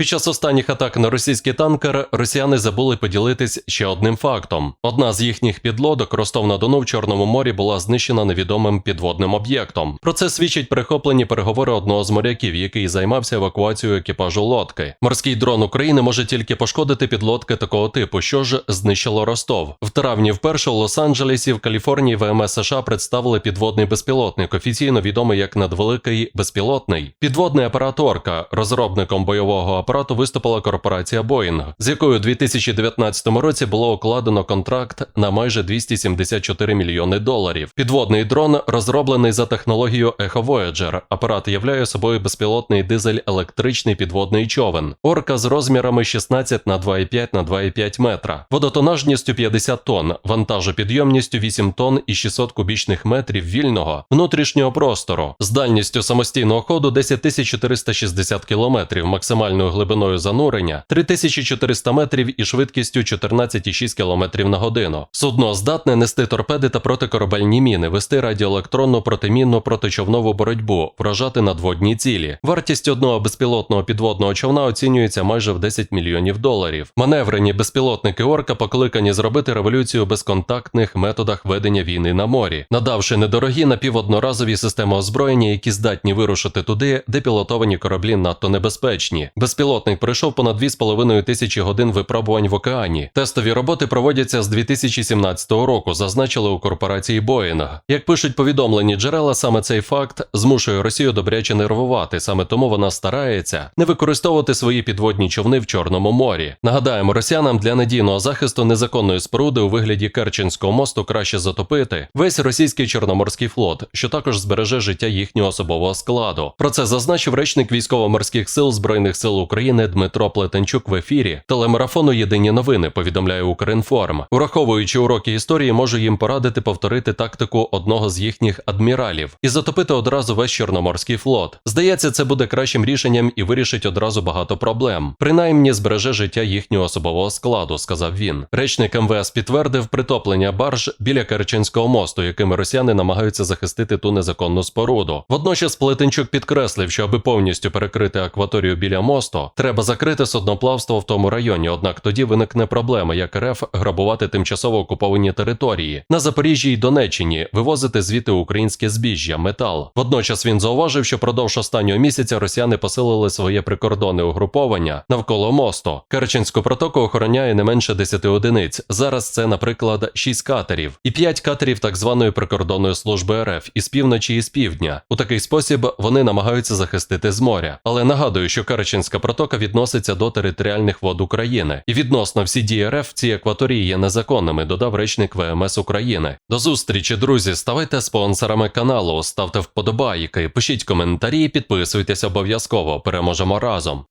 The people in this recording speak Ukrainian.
Під час останніх атак на російський танкер росіяни забули поділитись ще одним фактом. Одна з їхніх підлодок Ростов-на-Дону в Чорному морі була знищена невідомим підводним об'єктом. Про це свідчать перехоплені переговори одного з моряків, який займався евакуацією екіпажу лодки. Морський дрон України може тільки пошкодити підлодки такого типу, що ж знищило Ростов. В травні вперше у Лос-Анджелесі в Каліфорнії ВМС США представили підводний безпілотник, офіційно відомий як надвеликий безпілотний. Підводний апарат Орка, розробником бойового апарату виступила корпорація Boeing, з якою у 2019 році було укладено контракт на майже 274 мільйони доларів. Підводний дрон розроблений за технологією Echo Voyager. Апарат являє собою безпілотний дизель-електричний підводний човен. Орка з розмірами 16 на 2,5 на 2,5 метра, водотонажністю 50 тонн, вантажопідйомністю 8 тонн і 600 кубічних метрів вільного внутрішнього простору, з дальністю самостійного ходу 10 460 кілометрів, максимальною глибиною занурення 3400 метрів і швидкістю 14,6 км на годину. Судно здатне нести торпеди та протикорабельні міни, вести радіоелектронну протимінну протичовнову боротьбу, вражати надводні цілі. Вартість одного безпілотного підводного човна оцінюється майже в 10 мільйонів доларів. Маневрені безпілотники Орка покликані зробити революцію в безконтактних методах ведення війни на морі, надавши недорогі напіводноразові системи озброєння, які здатні вирушити туди, де пілотовані кораблі надто небезпечні. Безпілотник пройшов понад 2,5 тисячі годин випробувань в океані. Тестові роботи проводяться з 2017 року, зазначили у корпорації Boeing. Як пишуть повідомлені джерела, саме цей факт змушує Росію добряче нервувати. Саме тому вона старається не використовувати свої підводні човни в Чорному морі. Нагадаємо, росіянам для надійного захисту незаконної споруди у вигляді Керченського мосту краще затопити весь російський чорноморський флот, що також збереже життя їхнього особового складу. Про це зазначив речник військово-морських сил збройних сил України Дмитро Плетенчук в ефірі телемарафону Єдині новини. Повідомляє Укрінформ. Ураховуючи уроки історії, можу їм порадити повторити тактику одного з їхніх адміралів і затопити одразу весь чорноморський флот. Здається, це буде кращим рішенням і вирішить одразу багато проблем. Принаймні збереже життя їхнього особового складу, сказав він. Речник МВС підтвердив притоплення барж біля Керченського мосту, якими росіяни намагаються захистити ту незаконну споруду. Водночас Плетенчук підкреслив, що аби повністю перекрити акваторію біля мосту, треба закрити судноплавство в тому районі. Однак тоді виникне проблема, як РФ грабувати тимчасово окуповані території на Запоріжжі й Донеччині, вивозити звідти українське збіжжя, метал. Водночас він зауважив, що продовж останнього місяця росіяни посилили своє прикордонне угруповання навколо мосту. Керченську протоку охороняє не менше 10 одиниць. Зараз це, наприклад, 6 катерів і 5 катерів так званої прикордонної служби РФ із півночі і з півдня. У такий спосіб вони намагаються захистити з моря. Але нагадую, що Керченська протока відноситься до територіальних вод України, і відносно всі дії РФ в цій акваторії є незаконними, додав речник ВМС України. До зустрічі, друзі. Ставайте спонсорами каналу, ставте вподобайки, пишіть коментарі, підписуйтесь обов'язково. Переможемо разом.